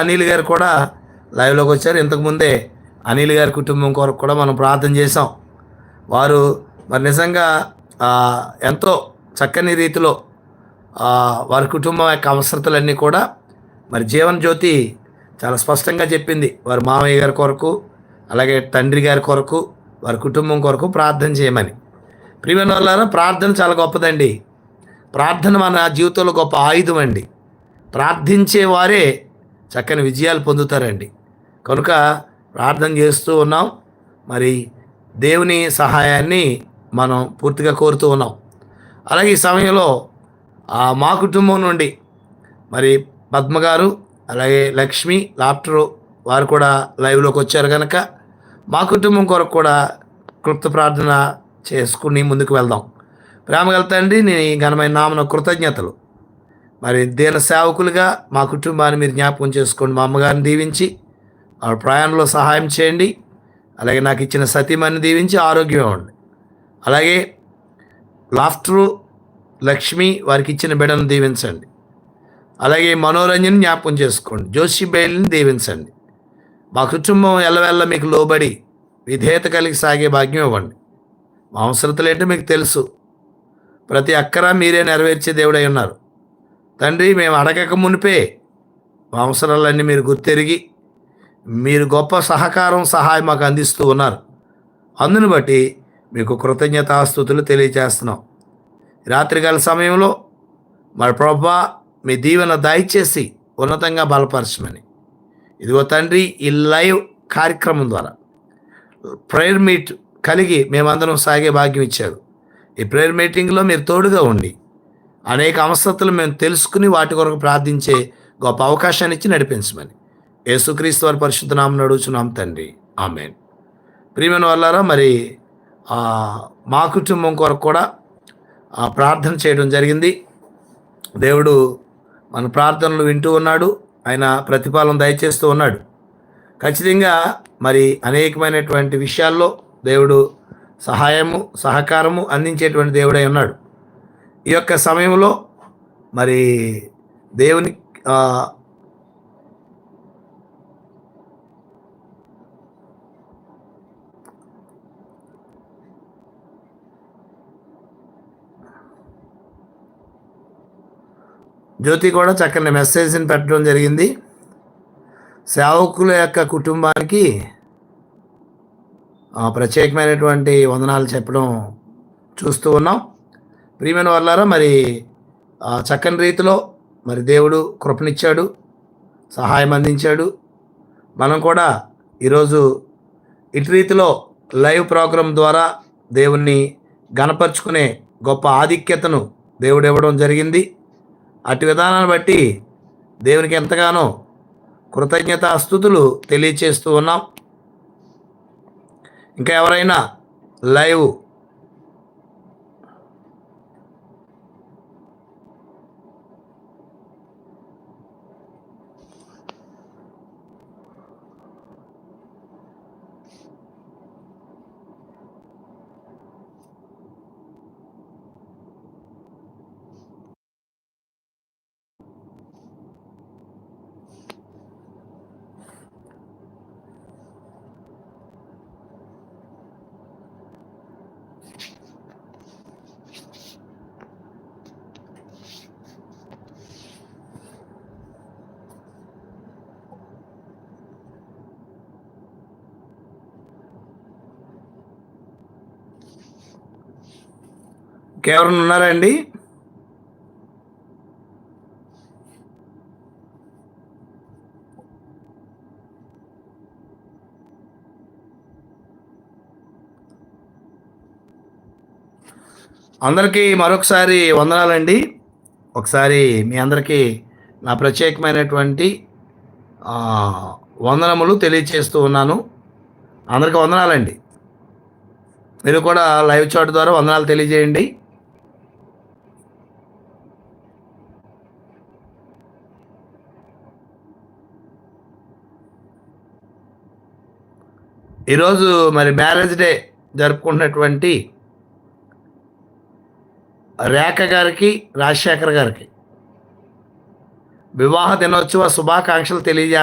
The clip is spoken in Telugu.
అనిల్ గారు కూడా లైవ్లోకి వచ్చారు. ఇంతకుముందే అనిల్ గారి కుటుంబం కొరకు కూడా మనం ప్రార్థన చేసాం వారు మరి నిజంగా ఎంతో చక్కని రీతిలో వారి కుటుంబం యొక్క అవసరతలన్నీ కూడా మరి జీవన్ జ్యోతి చాలా స్పష్టంగా చెప్పింది. వారి మామయ్య గారి కొరకు అలాగే తండ్రి గారి కొరకు వారి కుటుంబం కొరకు ప్రార్థన చేయమని. ప్రియమైన వాళ్ళారా ప్రార్థన చాలా గొప్పదండి. ప్రార్థన మన జీవితంలో గొప్ప ఆయుధం అండి. ప్రార్థించే వారే చక్కని విజయాలు పొందుతారండి. కనుక ప్రార్థన చేస్తూ ఉన్నాం. మరి దేవుని సహాయాన్ని మనం పూర్తిగా కోరుతూ ఉన్నాం. అలాగే ఈ సమయంలో ఆ, మా కుటుంబం నుండి మరి పద్మ గారు అలాగే లక్ష్మి లాప్టర్ వారు కూడా లైవ్లోకి వచ్చారు కనుక మా కుటుంబం కొరకు కూడా కృప్త ప్రార్థన చేసుకుని ముందుకు వెళ్దాం. ప్రేమగల తండ్రి నీ ఘనమైన నామన కృతజ్ఞతలు. మరి దీన సేవకులుగా మా కుటుంబాన్ని మీరు జ్ఞాపకం చేసుకోండి. మా అమ్మగారిని దీవించి ఆ ప్రయాణంలో సహాయం చేయండి. అలాగే నాకు ఇచ్చిన సతీమణిని దీవించి ఆరోగ్యం ఇవ్వండి. అలాగే లాఫ్టరు లక్ష్మి వారికి ఇచ్చిన బిడ్డను దీవించండి. అలాగే మనోరంజన్ జ్ఞాపకం చేసుకోండి. జోషి బేలిని దీవించండి. మా కుటుంబం ఎల్లవెల్ల మీకు లోబడి విధేయత కలిగి సాగే భాగ్యం ఇవ్వండి. మా అవసరతలు ఏంటో మీకు తెలుసు. ప్రతి అక్కరా మీరే నెరవేర్చే దేవుడై ఉన్నారు. తండ్రి మేము అడగక మునిపే మా అవసరాలన్నీ మీరు గుర్తెరిగి మీరు గొప్ప సహకారం సహాయం మాకు అందిస్తూ ఉన్నారు. అందును బట్టి మీకు కృతజ్ఞతాస్థుతులు తెలియజేస్తున్నాం. రాత్రికాల సమయంలో మరి ప్రభా మీ దీవెన దయచేసి ఉన్నతంగా బలపరచమని. ఇదిగో తండ్రి ఈ లైవ్ కార్యక్రమం ద్వారా ప్రేయర్ మీట్ కలిగి మేమందరం సాగే భాగ్యం ఇచ్చారు. ఈ ప్రేయర్ మీటింగ్లో మీరు తోడుగా ఉండి అనేక అవసరతలు మేము తెలుసుకుని వాటి కొరకు ప్రార్థించే గొప్ప అవకాశాన్ని ఇచ్చి నడిపించమని. యేసుక్రీస్తు వారి పరిశుద్ధ నామం నడుచున్నాం తండ్రి. ఆమెన్. ప్రియమైన వాళ్ళారా మరి మా కుటుంబం కొరకు కూడా ప్రార్థన చేయడం జరిగింది. దేవుడు మన ప్రార్థనలు వింటూ ఉన్నాడు. ఆయన ప్రతిఫలం దయచేస్తూ ఉన్నాడు. ఖచ్చితంగా మరి అనేకమైనటువంటి విషయాల్లో దేవుడు సహాయము సహకారము అందించేటువంటి దేవుడై ఉన్నాడు. ఈ యొక్క సమయంలో మరి దేవుని జ్యోతి కూడా చక్కని మెసేజ్ని పెట్టడం జరిగింది. సేవకుల యొక్క కుటుంబానికి ప్రత్యేకమైనటువంటి వందనాలు చెప్పడం చూస్తూ ఉన్నాం. ప్రియమైన వాళ్ళారా మరి చక్కని రీతిలో మరి దేవుడు కృపనిచ్చాడు సహాయం అందించాడు. మనం కూడా ఈరోజు ఇటు రీతిలో లైవ్ ప్రోగ్రాం ద్వారా దేవుణ్ణి గణపరుచుకునే గొప్ప ఆధిక్యతను దేవుడు ఇవ్వడం జరిగింది. అటు విధానాన్ని బట్టి దేవునికి ఎంతగానో కృతజ్ఞత స్థుతులు తెలియచేస్తూ ఉన్నాం. ఇంకా ఎవరైనా లైవ్ ఇంకెవరైనా ఉన్నారా అండి? అందరికీ మరొకసారి వందనాలండి. ఒకసారి మీ అందరికీ నా ప్రత్యేకమైనటువంటి వందనములు తెలియచేస్తూ ఉన్నాను. అందరికీ వందనాలండి. మీరు కూడా లైవ్ చాట్ ద్వారా వందనాలు తెలియజేయండి. ఈరోజు మరి మ్యారేజ్ డే జరుపుకున్నటువంటి రేఖ గారికి రాజశేఖర్ గారికి వివాహ దినోత్సవ శుభాకాంక్షలు తెలియజేస్తున్నాను